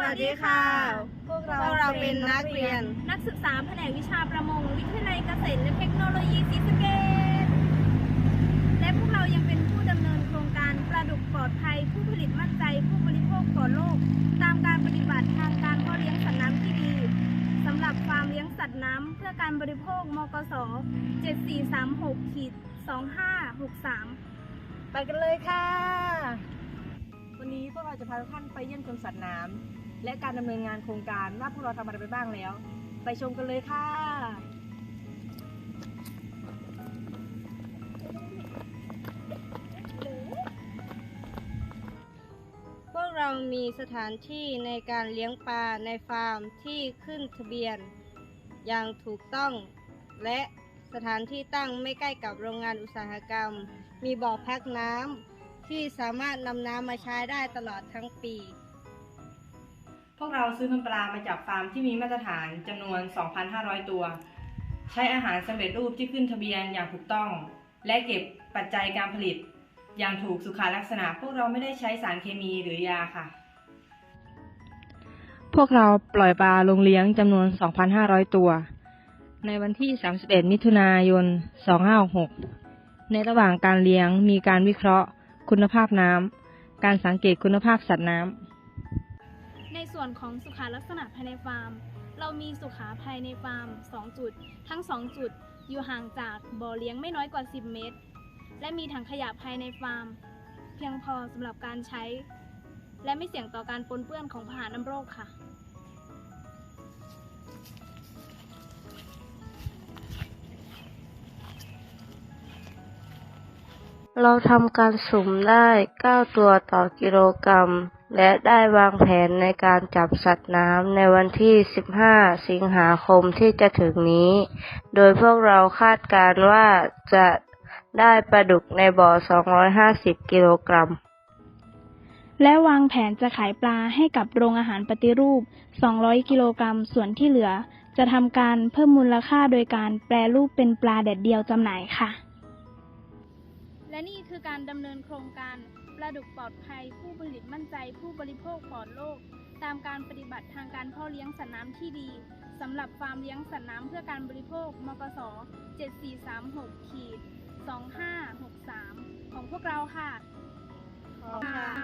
วัสดีค่ะ พวกพวกเราเป็นนักเรียน นักศึกษาแผนกวิชาประมง วิทยาลัยเกษตรและเทคโนโลยีศรีสะเกษและพวกเรายังเป็นผู้ดำเนินโครงการปลาดุกปลอดภัย ผู้ผลิตมั่นใจ ผู้บริโภคปลอดโลกตามการปฏิบัติทางการเพาะเลี้ยงสัตว์น้ำที่ดีสำหรับฟาร์มเลี้ยงสัตว์น้ำเพื่อการบริโภคมกส7436ขีด2563 ไปกันเลยค่ะ วันนี้พวกเราจะพาทุกท่านไปเยี่ยมชมสัตว์น้ำ และการดำเนินงานโครงการว่าพวกเราทำอะไรไปบ้างแล้ว ไปชมกันเลยค่ะ พวกเรามีสถานที่ในการเลี้ยงปลาในฟาร์มที่ขึ้นทะเบียน อย่างถูกต้อง และสถานที่ตั้งไม่ใกล้กับโรงงานอุตสาหกรรม มีบ่อพักน้ำที่สามารถนำน้ำมาใช้ได้ตลอดทั้งปี วกเราซื้อนธุ์ปลามาจากฟาร์มที่มีมาตรฐานจำนวน 2,500 ตัว ใช้อาหารสำเร็จรูปที่ขึ้นทะเบียนอย่างถูกต้อง และเก็บปัจจัยการผลิต อย่างถูกสุขลักษณะ พวกเราไม่ได้ใช้สารเคมีหรือยาค่ะ พวกเราปล่อยปลาลงเลี้ยงจำนวน 2,500 ตัว ในวันที่ 31 มิถุนายน 2566 ในระหว่างการเลี้ยงมีการวิเคราะห์ คุณภาพน้ำการสังเกตคุณภาพสัตว์น้ำ ในส่วนของสุขาลักษณะภายในฟาร์ม เรามีสุขาภายในฟาร์ม 2 จุด ทั้ง 2 จุด อยู่ห่างจากบ่อเลี้ยงไม่น้อยกว่า 10 เมตร และมีถังขยะภายในฟาร์ม เพียงพอสำหรับการใช้ และไม่เสี่ยงต่อการปนเปื้อนของพาหะน้ำโรคค่ะเราทำการสุ่มได้ 9 ตัวต่อกิโลกรัม และได้วางแผนในการจับสัตว์น้ำในวันที่ 15 สิงหาคมที่จะถึงนี้ โดยพวกเราคาดการณ์ว่าจะได้ปลาดุกในบ่อ 250 กิโลกรัม และวางแผนจะขายปลาให้กับโรงอาหารปฏิรูป 200 กิโลกรัม ส่วนที่เหลือ จะทำการเพิ่มมูลค่าโดยการแปรรูปเป็นปลาแดดเดียวจำหน่ายค่ะ และนี่คือการดำเนินโครงการปลาดุกปลอดภัย ผู้ผลิตมั่นใจ ผู้บริโภคปลอดโรคตามการปฏิบัติทางการเพาะเลี้ยงสัตว์น้ำที่ดีสำหรับฟาร์มเลี้ยงสัตว์น้ำเพื่อการบริโภค มกส 7436ขีด2563 ของพวกเราค่ะ ขอบคุณค่ะ